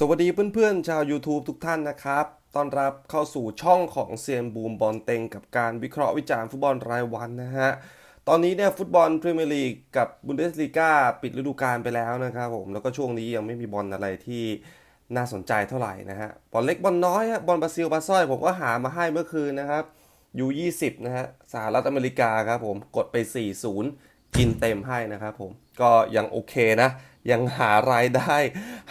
สวัสดีเพื่อนๆ ชาว YouTube ทุกท่านนะครับ ต้อนรับเข้าสู่ช่องของเซียนบูมบอลเต็งกับการวิเคราะห์วิจารณ์ฟุตบอลรายวันนะฮะ ตอนนี้เนี่ยฟุตบอลพรีเมียร์ลีกกับบุนเดสลีกาปิดฤดูกาลไปแล้วนะครับผม แล้วก็ช่วงนี้ยังไม่มีบอลอะไรที่น่าสนใจเท่าไหร่นะฮะ บอลเล็กบอลน้อยฮะ บอลบราซิลบาซ่อยผมก็หามาให้เมื่อคืนนะครับยู20นะฮะ สหรัฐอเมริกาครับผม กดไป 4-0 กินเต็มให้นะครับผม ก็ยังโอเคนะ ยังหารายได้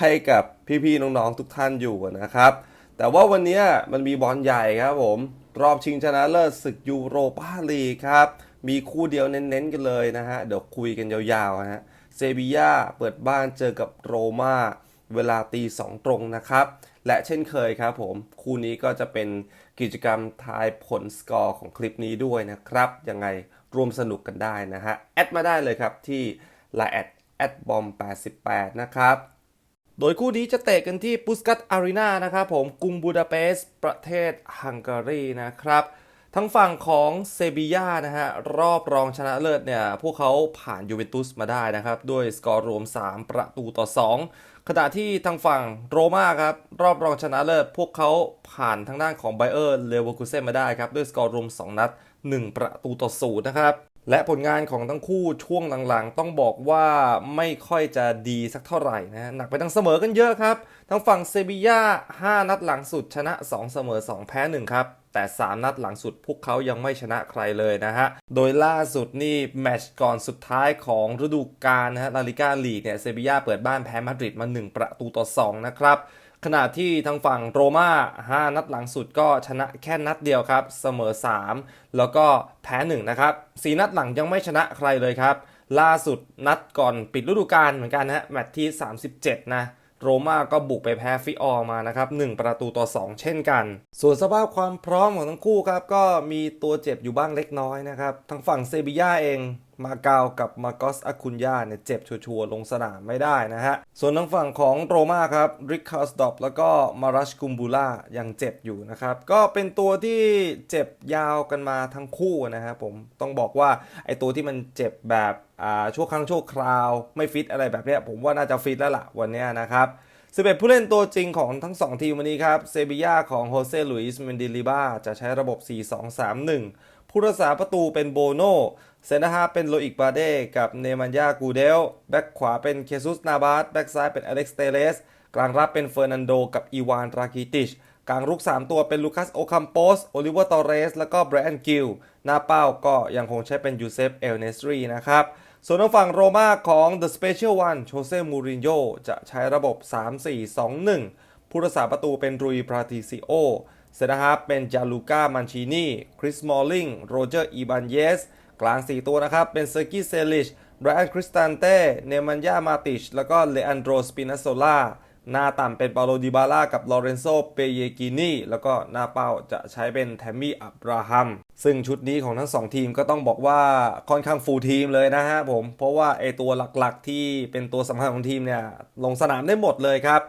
ให้กับพี่ๆน้องๆทุกท่านอยู่นะครับ แต่ว่าวันนี้มันมีบอลใหญ่ครับผม รอบชิงชนะเลิศศึกยูโรปาลีกครับ มีคู่เดียวเน้นๆกันเลยนะฮะ เดี๋ยวคุยกันยาวๆนะฮะ เซบีย่าเปิดบ้านเจอกับโรม่าเวลาตีสองตรงนะครับ และเช่นเคยครับผม คู่นี้ก็จะเป็นกิจกรรมทายผลสกอร์ของคลิปนี้ด้วยนะครับ ยังไงร่วมสนุกกันได้นะฮะ แอดมาได้เลยครับที่ l ล n e แอดแอดบอม88 นะครับ โดยคู่นี้จะเตะกันที่ปุสกัตอารีนานะครับผมกรุงบูดาเปสต์ประเทศฮังการีนะครับทั้งฝั่งของเซบีย่านะฮะ รอบรองชนะเลิศเนี่ย พวกเขาผ่านยูเวนตุสมาได้นะครับ ด้วยสกอร์รวม 3 ประตูต่อ 2 ขณะที่ทางฝั่งโรม่าครับ รอบรองชนะเลิศ พวกเขาผ่านทางด้านของไบเออร์เลเวอร์คูเซนมาได้ครับ ด้วยสกอร์รวม 2 นัด 1 ประตูต่อศูนย์นะครับ และผลงานของทั้งคู่ช่วงหลังๆ ต้องบอกว่าไม่ค่อยจะดีสักเท่าไหร่นะหนักไปทางเสมอกันเยอะครับทางฝั่งเซบีย่า 5 นัดหลังสุดชนะ 2 เสมอ 2 แพ้ 1 ครับ แต่ 3 นัดหลังสุดพวกเขายังไม่ชนะใครเลยนะฮะ โดยล่าสุดนี่แมตช์ก่อนสุดท้ายของฤดูกาลนะฮะลาลิก้าลีกเนี่ยเซบีย่าเปิดบ้านแพ้มาดริดมา 1 ประตูต่อ 2 นะครับ ขณะที่ทางฝั่งโรม่า 5 นัดหลังสุดก็ชนะแค่นัดเดียวครับ เสมอ 3 แล้วก็แพ้ 1 นะครับ 4 นัดหลังยังไม่ชนะใครเลยครับ ล่าสุดนัดก่อนปิดฤดูกาลเหมือนกันนะฮะแมตช์ที่ 37 นะโรม่าก็บุกไปแพ้ฟิออร์มานะครับ 1 ประตูต่อ 2 เช่นกัน ส่วนสภาพความพร้อมของทั้งคู่ครับ ก็มีตัวเจ็บอยู่บ้างเล็กน้อยนะครับ ทางฝั่งเซบีย่าเอง มาเกากับมาโกสอาคุนยาเนี่ยเจ็บชัวร์ๆลงสนามไม่ได้นะฮะ ส่วนทางฝั่งของโรม่าครับริคคาสดอปแล้วก็มารัชกุมบูล่ายังเจ็บอยู่นะครับ ก็เป็นตัวที่เจ็บยาวกันมาทั้งคู่นะครับผมต้องบอกว่าไอตัวที่มันเจ็บแบบอ่าชั่วครั้งชั่วคราว ไม่ฟิตอะไรแบบเนี้ยผมว่าน่าจะฟิตแล้วล่ะวันเนี้ยนะครับ11ผู้เล่นตัวจริงของทั้ง 2 ทีมวันนี้ครับเซบียาของโฮเซลุยส์เมนดิลิบาจะใช้ระบบ 4-2-3-1ผู้รักษาประตูเป็นโบโน เซนเตอร์ฮาเป็นโลอิกบาเดกับเนมันยากูเดล แบ็กขวาเป็นเคซุสนาบาสแบ็กซ้ายเป็นอเล็กซ์เตเลส กลางรับเป็นเฟอร์นันโดกับอีวานรากิติช กลางรุก 3 ตัวเป็นลูคัสโอคัมโปส โอลิเวอร์ตอเรส แล้วก็แบรอันกิล หน้าเป้าก็ยังคงใช้เป็นยูเซฟเอลเนสรีนะครับ ส่วนทางฝั่งโรม่าของ The Special One โชเซ่ มูรินโญ่จะใช้ระบบ 3-4-2-1 ผู้รักษาประตูเป็นรุย ปราติซิโอเซนเตอร์ฮาเป็นจาลูก้า มันชินี คริส มอลลิง โรเจอร์ อีบานเยส กลาง 4 ตัวนะครับ เป็นเซอร์กิเซลิชไบรอันคริสตันเต้เนมันยามาติช แล้วก็เลอันโดรสปินาโซล่าหน้าต่ำเป็นปาโลดิบาล่ากับลอเรนโซเปเยกินีแล้วก็หน้าเป้าจะใช้เป็นแทมมี่อับราฮัม ซึ่งชุดนี้ของทั้ง 2 ทีมก็ต้องบอกว่าค่อนข้างฟูลทีมเลยนะฮะผม เพราะว่าไอตัวหลักๆที่เป็นตัวสำคัญของทีมเนี่ย ลงสนามได้หมดเลยครับ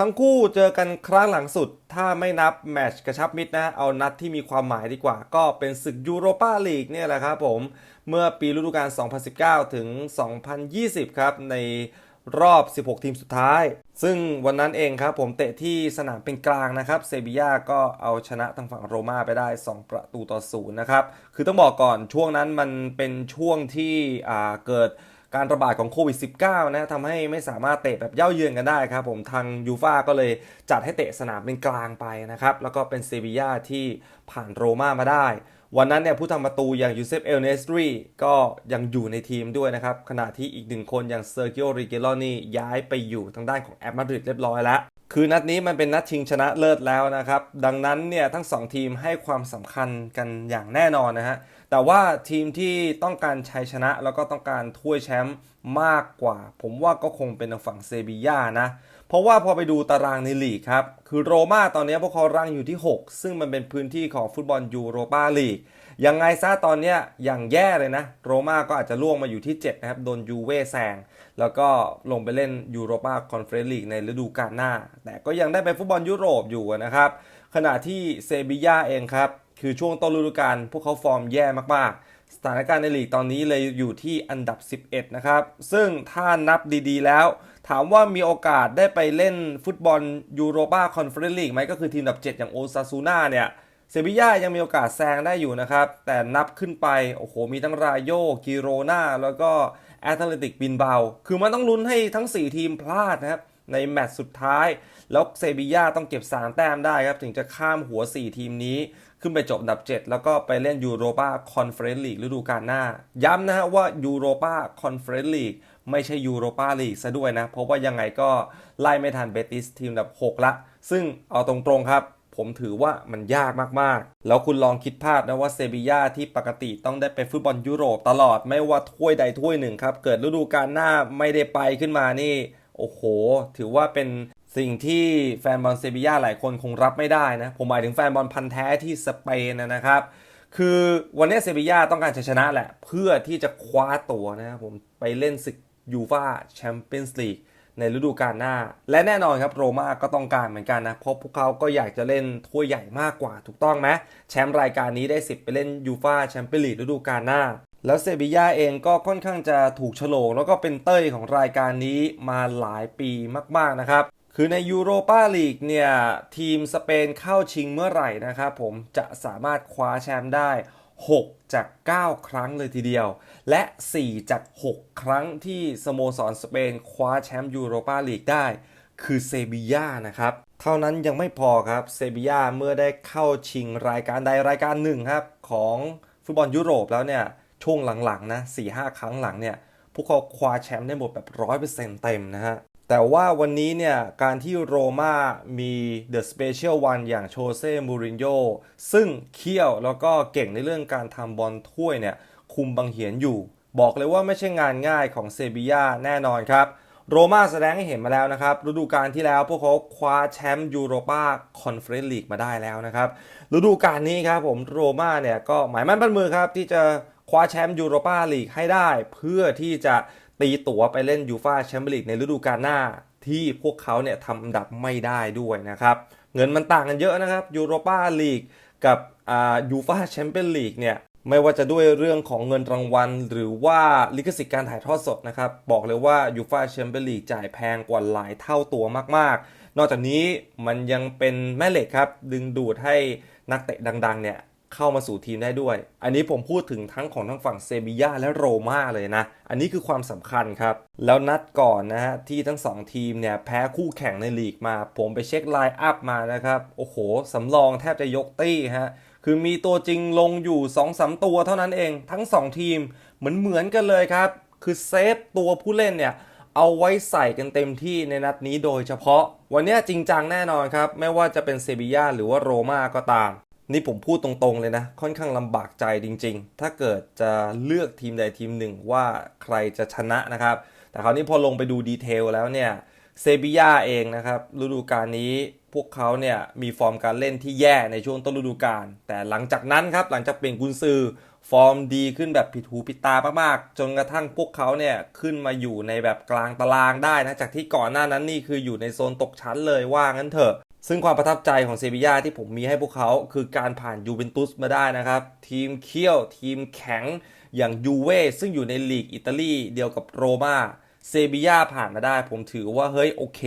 ทั้งคู่เจอกันครั้งหลังสุด ถ้าไม่นับแมตช์กระชับมิตรนะ เอานัดที่มีความหมายดีกว่า ก็เป็นศึกยูโรปาลีกเนี่ยแหละครับผม เมื่อปีฤดูกาล 2019 ถึง 2020 ครับ ในรอบ 16 ทีมสุดท้าย ซึ่งวันนั้นเองครับผมเตะที่สนามเป็นกลางนะครับ เซบีย่าก็เอาชนะทางฝั่งโรม่าไปได้ 2 ประตูต่อศูนย์นะครับ คือต้องบอกก่อนช่วงนั้นมันเป็นช่วงที่เกิด การระบาดของโควิด -19 นะทำให้ไม่สามารถเตะแบบเย่าเยือนกันได้ครับผมทางยูฟาก็เลยจัดให้เตะสนามเป็นกลางไปนะครับ แล้วก็เป็นเซบียาที่ผ่านโรม่ามาได้ วันนั้นเนี่ยผู้ทำประตูอย่างยูเซฟเอลเนสตรีก็ยังอยู่ในทีมด้วยนะครับ ขณะที่อีกหนึ่งคนอย่างเซอร์กิโอริเกโลนี่ย้ายไปอยู่ทางด้านของแอตมาดริดเรียบร้อยแล้วคือนัดนี้มันเป็นนัดชิงชนะเลิศแล้วนะครับ ดังนั้นเนี่ยทั้ง 2 ทีมให้ความสำคัญกันอย่างแน่นอนนะฮะ แต่ว่าทีมที่ต้องการชัยชนะแล้วก็ต้องการถ้วยแชมป์มากกว่า ผมว่าก็คงเป็นฝั่งเซบีย่านะ เพราะว่าพอไปดูตารางในลีกครับ คือโรม่าตอนนี้พวกเขารังอยู่ที่ 6 ซึ่งมันเป็นพื้นที่ของฟุตบอลยูโรปาลีกยังไงซะตอนนี้ยอย่างแย่เลยนะ โรม่าก็อาจจะล่วงมาอยู่ที่ 7 นะครับ โดนยูเว่แซง แล้วก็ลงไปเล่นยูโรปาคอนเฟอเรนซ์ลีกในฤดูกาลหน้า แต่ก็ยังได้ไปฟุตบอลยุโรปอยู่นะครับ ขณะที่เซบีย่าเองครับ คือช่วงต้นฤดูกาลพวกเขาฟอร์มแย่มากๆ สถานการณ์ในลีกตอนนี้เลยอยู่ที่อันดับ 11 นะครับ ซึ่งถ้านับดีๆ แล้ว ถามว่ามีโอกาสได้ไปเล่นฟุตบอลยูโรปาคอนเฟอเรนซ์ลีกไหมก็คือทีมอันดับ 7 อย่างโอซาซูน่าเนี่ยเซบีย่ายังมีโอกาสแซงได้อยู่นะครับ แต่นับขึ้นไป โอ้โห มีทั้งรายโยกิโรนาแล้วก็แอตเลติกบินเบา คือมันต้องลุ้นให้ทั้ง 4 ทีมพลาดนะครับ ในแมตช์สุดท้าย แล้วเซบีย่าต้องเก็บ 3 แต้มได้ครับ ถึงจะข้ามหัว 4 ทีมนี้ ขึ้นไปจบอันดับ 7 แล้วก็ไปเล่นยูโรปาคอนเฟอเรนซ์ลีกฤดูกาลหน้า ย้ำนะฮะว่ายูโรปาคอนเฟอเรนซ์ลีกไม่ใช่ยูโรปาลีกซะด้วยนะ เพราะว่ายังไงก็ไล่ไม่ทันเบติสทีมอันดับ 6 ละ ซึ่งเอาตรงๆครับ ผมถือว่ามันยากมากๆ แล้วคุณลองคิดภาพนะว่าเซบีย่าที่ปกติต้องได้ไปฟุตบอลยุโรปตลอดไม่ว่าถ้วยใดถ้วยหนึ่งครับ เกิดฤดูกาลหน้าไม่ได้ไปขึ้นมานี่โอ้โห ถือว่าเป็น สิ่งที่แฟนบอลเซบีย่าหลายคนคงรับไม่ได้นะ ผมหมายถึงแฟนบอลพันธ์แท้ที่สเปนนะครับ คือวันนี้เซบีย่าต้องการจะชนะแหละ เพื่อที่จะคว้าตัวนะครับผมไปเล่นศึกยูฟาแชมเปี้ยนส์ลีกในฤดูกาลหน้า และแน่นอนครับโรม่าก็ต้องการเหมือนกันนะ เพราะพวกเขาก็อยากจะเล่นถ้วยใหญ่มากกว่าถูกต้องไหมแชมป์รายการนี้ได้สิทธิ์ไปเล่นยูฟาแชมเปี้ยนลีกฤดูกาลหน้า แล้วเซบีย่าเองก็ค่อนข้างจะถูกโฉลกแล้วก็เป็นเต้ยของรายการนี้มาหลายปีมากๆนะครับ คือในยูโรปาลีกเนี่ย ทีมสเปนเข้าชิงเมื่อไหร่นะครับผมจะสามารถคว้าแชมป์ได้ 6 จาก 9 ครั้งเลยทีเดียว และ 4 จาก 6 ครั้งที่สโมสรสเปนคว้าแชมป์ยูโรปาลีกได้ คือเซบีย่านะครับ เท่านั้นยังไม่พอครับเซบีย่าเมื่อได้เข้าชิงรายการใดรายการหนึ่งครับ ของฟุตบอลยุโรปแล้วเนี่ยช่วงหลังๆนะ4-5 ครั้งหลังเนี่ยพวกเขาคว้าแชมป์ได้หมดแบบ 100%เต็มนะฮะ แต่ว่าวันนี้เนี่ยการที่โรม่ามีเดอะสเปเชียลวันอย่างโชเซ่มูรินโญ่ซึ่งเคี่ยวแล้วก็เก่งในเรื่องการทำบอลถ้วยเนี่ยคุมบังเหียนอยู่ บอกเลยว่าไม่ใช่งานง่ายของเซบีย่าแน่นอนครับ โรม่าแสดงให้เห็นมาแล้วนะครับ ฤดูกาลที่แล้วพวกเขาคว้าแชมป์ยูโรปาคอนเฟอเรนซ์ลีกมาได้แล้วนะครับฤดูกาลนี้ครับผมโรม่าเนี่ยก็หมายมั่นปั้นมือครับที่จะคว้าแชมป์ยูโรปาลีกให้ได้ เพื่อที่จะ ตีตั๋วไปเล่นยูฟาแชมเปี้ยนลีกในฤดูกาลหน้า ที่พวกเขาเนี่ยทำอันดับไม่ได้ด้วยนะครับ เงินมันต่างกันเยอะนะครับยูโรปาลีกกับอ่ายูฟาแชมเปี้ยนลีกเนี่ยไม่ว่าจะด้วยเรื่องของเงินรางวัล หรือว่าลิขสิทธิ์การถ่ายทอดสดนะครับ บอกเลยว่ายูฟาแชมเปี้ยนลีกจ่ายแพงกว่าหลายเท่าตัวมากๆ นอกจากนี้มันยังเป็นแม่เหล็กครับ ดึงดูดให้นักเตะดังๆเนี่ย เข้ามาสู่ทีมได้ด้วย อันนี้ผมพูดถึงทั้งของทั้งฝั่งเซบีย่าและโรม่าเลยนะ อันนี้คือความสำคัญครับ แล้วนัดก่อนนะฮะที่ทั้งสองทีมเนี่ยแพ้คู่แข่งในลีกมา ผมไปเช็คไลน์อัพมานะครับ โอ้โหสำรองแทบจะยกตี้ฮะคือมีตัวจริงลงอยู่2อสตัวเท่านั้นเอง ทั้ง 2 ทีมเหมือนเหมือนกันเลยครับ คือเซฟตัวผู้เล่นเนี่ยเอาไว้ใส่กันเต็มที่ในนัดนี้โดยเฉพาะ วันนี้จริงจังแน่นอนครับ ไม่ว่าจะเป็นเซบีย่าหรือว่าโรม่าก็ตาม นี่ผมพูดตรงๆเลยนะ ค่อนข้างลำบากใจจริง ๆ ถ้าเกิดจะเลือกทีมใดทีมหนึ่งว่าใครจะชนะนะครับ แต่คราวนี้พอลงไปดูดีเทลแล้วเนี่ยเซบีย่าเองนะครับฤดูกาลนี้พวกเขาเนี่ยมีฟอร์มการเล่นที่แย่ในช่วงต้นฤดูกาลแต่หลังจากนั้นครับหลังจากเปลี่ยนกุนซือฟอร์มดีขึ้นแบบผิดหูผิดตามากๆ จนกระทั่งพวกเขาเนี่ยขึ้นมาอยู่ในแบบกลางตารางได้นะจากที่ก่อนหน้านั้นนี่คืออยู่ในโซนตกชั้นเลยว่างั้นเถอะ ซึ่งความประทับใจของเซบีย่าที่ผมมีให้พวกเขาคือการผ่านยูเวนตุสมาได้นะครับ ทีมเคี่ยว ทีมแข็งอย่างยูเว่ซึ่งอยู่ในลีกอิตาลีเดียวกับโรม่าเซบีย่าผ่านมาได้ ผมถือว่าเฮ้ยโอเค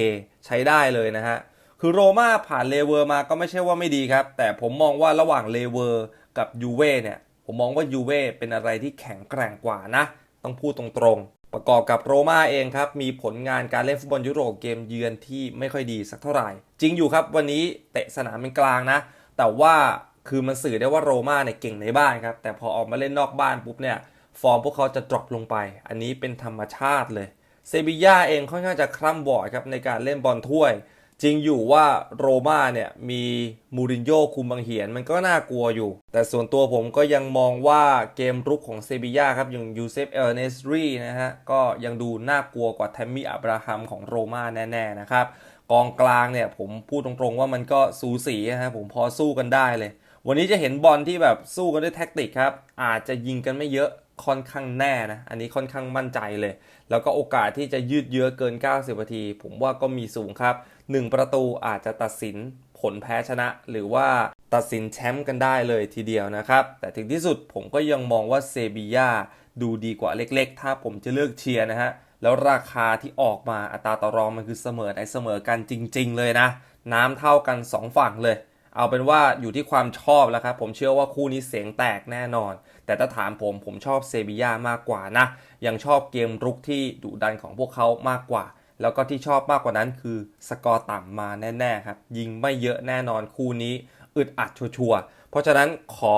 ใช้ได้เลยนะฮะ คือโรม่าผ่านเลเวอร์มาก็ไม่ใช่ว่าไม่ดีครับ แต่ผมมองว่าระหว่างเลเวอร์กับยูเว่เนี่ย ผมมองว่ายูเว่เป็นอะไรที่แข็งแกร่งกว่านะ ต้องพูดตรง ประกอบกับโรม่าเองครับ มีผลงานการเล่นฟุตบอลยุโรปเกมเยือนที่ไม่ค่อยดีสักเท่าไหร่ จริงอยู่ครับวันนี้เตะสนามเป็นกลางนะ แต่ว่าคือมันสื่อได้ว่าโรม่าเนี่ยเก่งในบ้านครับ แต่พอออกมาเล่นนอกบ้านปุ๊บเนี่ย ฟอร์มพวกเขาจะดรอปลงไป อันนี้เป็นธรรมชาติเลย เซบีย่าเองค่อนข้างจะคร่ำบอดครับในการเล่นบอลถ้วย จริงอยู่ว่าโรม่าเนี่ยมีมูรินโญ่คุมบังเหียนมันก็น่ากลัวอยู่ แต่ส่วนตัวผมก็ยังมองว่าเกมรุกของเซบีย่าครับอย่างยูเซฟเอลเนสรีนะฮะ ก็ยังดูน่ากลัวกว่าแทมมี่อับราฮัมของโรม่าแน่ๆนะครับ กองกลางเนี่ยผมพูดตรงๆว่ามันก็สูสีนะฮะผมพอสู้กันได้เลย วันนี้จะเห็นบอลที่แบบสู้กันด้วยแท็กติกครับ อาจจะยิงกันไม่เยอะค่อนข้างแน่นะ อันนี้ค่อนข้างมั่นใจเลย แล้วก็โอกาสที่จะยืดเยื้อเกิน 90นาที ผมว่าก็มีสูงครับ 1 ประตูอาจจะตัดสินผลแพ้ชนะ หรือว่าตัดสินแชมป์กันได้เลยทีเดียวนะครับ แต่ถึงที่สุดผมก็ยังมองว่าเซบียาดูดีกว่าเล็กๆ ถ้าผมจะเลือกเชียร์นะฮะ แล้วราคาที่ออกมาอัตราต่อรองมันคือเสมอในเสมอกันจริง ๆ เลยนะ น้ำเท่ากัน 2 ฝั่งเลย เอาเป็นว่าอยู่ที่ความชอบแล้วครับ ผมเชื่อว่าคู่นี้เสียงแตกแน่นอน แต่ถ้าถามผมผมชอบเซบียามากกว่านะ ยังชอบเกมรุกที่ดุดันของพวกเขามากกว่า แล้วก็ที่ชอบมากกว่านั้นคือสกอร์ต่ำมาแน่ๆครับ ยิงไม่เยอะแน่นอนคู่นี้อึดอัดชัวร์ๆเพราะฉะนั้นขอ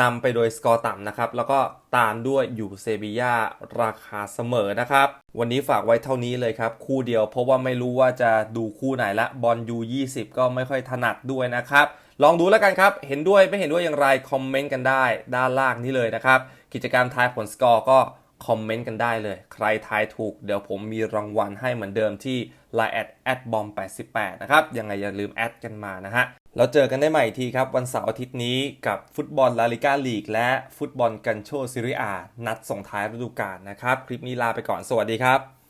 นำไปโดยสกอร์ต่ำนะครับ แล้วก็ตามด้วยอยู่เซบียาราคาเสมอนะครับ วันนี้ฝากไว้เท่านี้เลยครับ คู่เดียวเพราะว่าไม่รู้ว่าจะดูคู่ไหนละบอลยู20 ก็ไม่ค่อยถนัดด้วยนะครับ ลองดูแล้วกันครับ เห็นด้วยไม่เห็นด้วยอย่างไร คอมเมนต์กันได้ ด้านล่างนี้เลยนะครับ กิจกรรมทายผลสกอร์ก็ คอมเมนต์กันได้เลย ใครทายถูกเดี๋ยวผมมีรางวัลให้เหมือนเดิมที่ Line แอดแอดบอม88 นะครับ ยังไงอย่าลืมแอดกันมานะฮะแล้วเจอกันได้ใหม่อีกทีครับ วันเสาร์อาทิตย์นี้กับฟุตบอลลาลิก้าลีกและฟุตบอลกันโชซิริอา นัดส่งท้ายฤดูกาลนะครับ คลิปนี้ลาไปก่อนสวัสดีครับ